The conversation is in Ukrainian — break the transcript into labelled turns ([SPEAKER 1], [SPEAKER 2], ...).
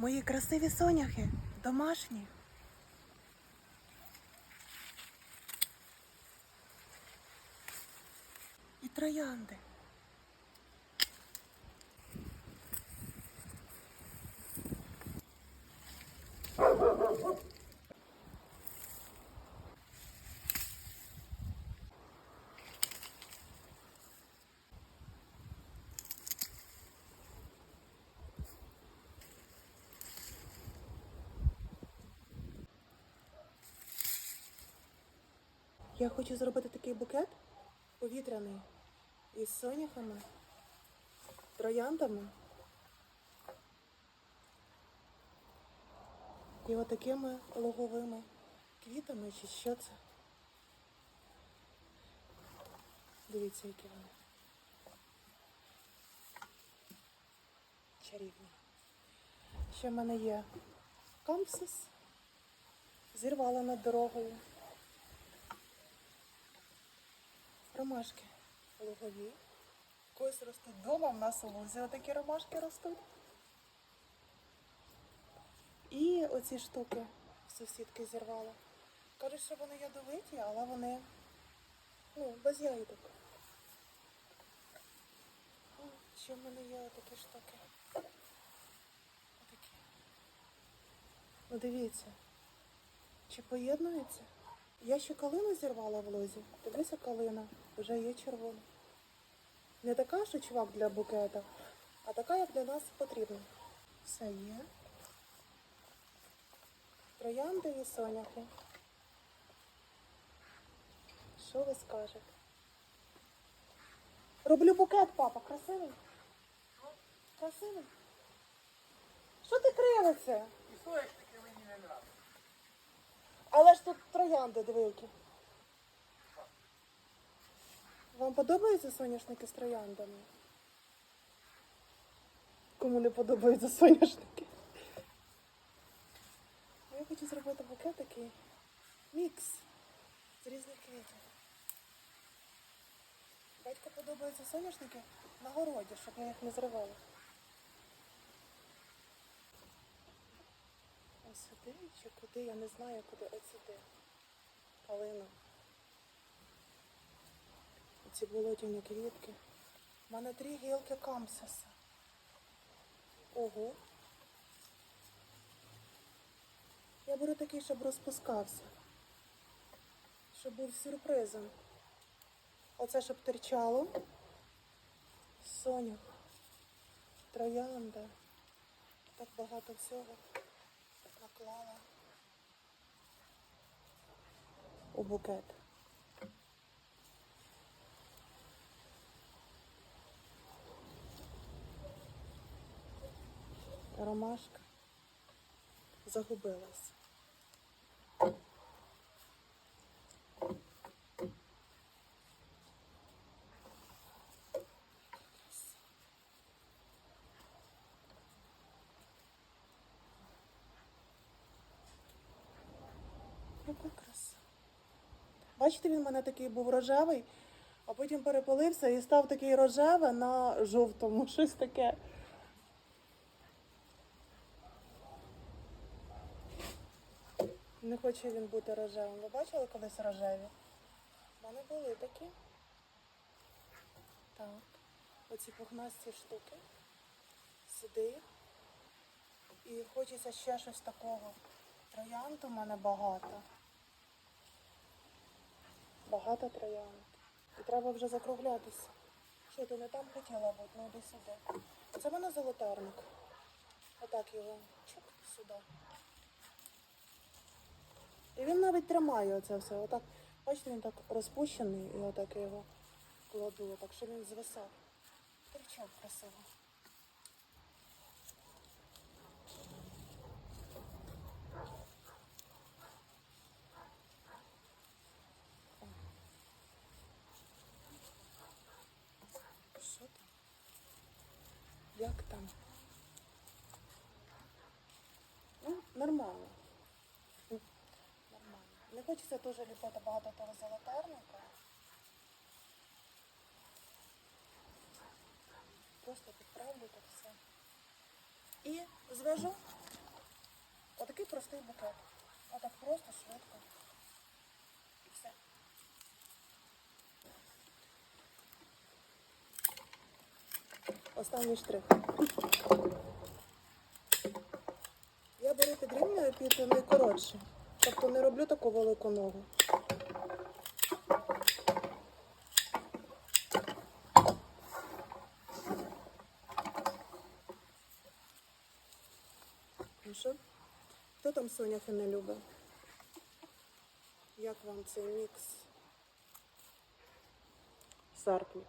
[SPEAKER 1] Мої красиві соняхи, домашні. І троянди. Я хочу зробити такий букет повітряний із соняхами, трояндами і отакими логовими квітами, чи що це. Дивіться, які вони. Чарівні. Ще в мене є кампсис. Зірвала над дорогою. Ромашки лугові. Когось ростуть вдома, в нас у лузі отакі ромашки ростуть. І оці штуки сусідки зірвала. Кажуть, що вони ядовиті, але вони ну, без ягідок. О, ще в мене є отакі штуки. Отакі. Ну дивіться. Чи поєднується? Я ще калину зірвала в лозі. Дивися, калина, вже є червона. Не така, що чувак для букета, а така, як для нас потрібна. Все є. Троянди і соняхи. Що ви скажете? Роблю букет, папа, красивий? Красивий? Що ти кривиться?
[SPEAKER 2] І соняшники мені не нравляться.
[SPEAKER 1] Але ж тут троянди двійки. Вам подобаються соняшники з трояндами? Кому не подобаються соняшники? Я хочу зробити букет такий мікс з різних квітів. Батько подобаються соняшники на городі, щоб я їх не зривала. Сюди чи куди, я не знаю куди, ось сюди. Калина. Ці болотяні квітки. У мене три гілки камсиса. Ого. Я беру такий, щоб розпускався. Щоб був сюрпризом. Оце щоб терчало. Сонях. Троянда. Так багато всього наклала у букет. Ромашка загубилась. Бачите, він в мене такий був рожевий, а потім перепилився і став такий рожевий на жовтому, щось таке. Не хоче він бути рожевим. Ви бачили колись рожеві? У мене були такі. Так. Оці пухнасті штуки. Сюди. І хочеться ще щось такого. Троянд у мене багато. Багато троянд. І треба вже закруглятися. Що ти не там хотіла бути, ну йди сюди. Це в мене золотарник. Отак його чук сюди. І він навіть тримає оце все. Отак, бачите, він так розпущений і отак я його кладу, так що він звисав. Торчав красиво. Що там? Як там? Ну, нормально. Нормально. Не хочеться теж ліпити багато того золотарника. Просто підправлю так все. І зв'яжу такий простий букет. Отак просто швидко. І все. Останній штрих. Я беру підрівнюю під найкоротше. Тобто не роблю таку велику ногу. Ну що? Хто там соняхи не любить? Як вам цей мікс? Сарпі.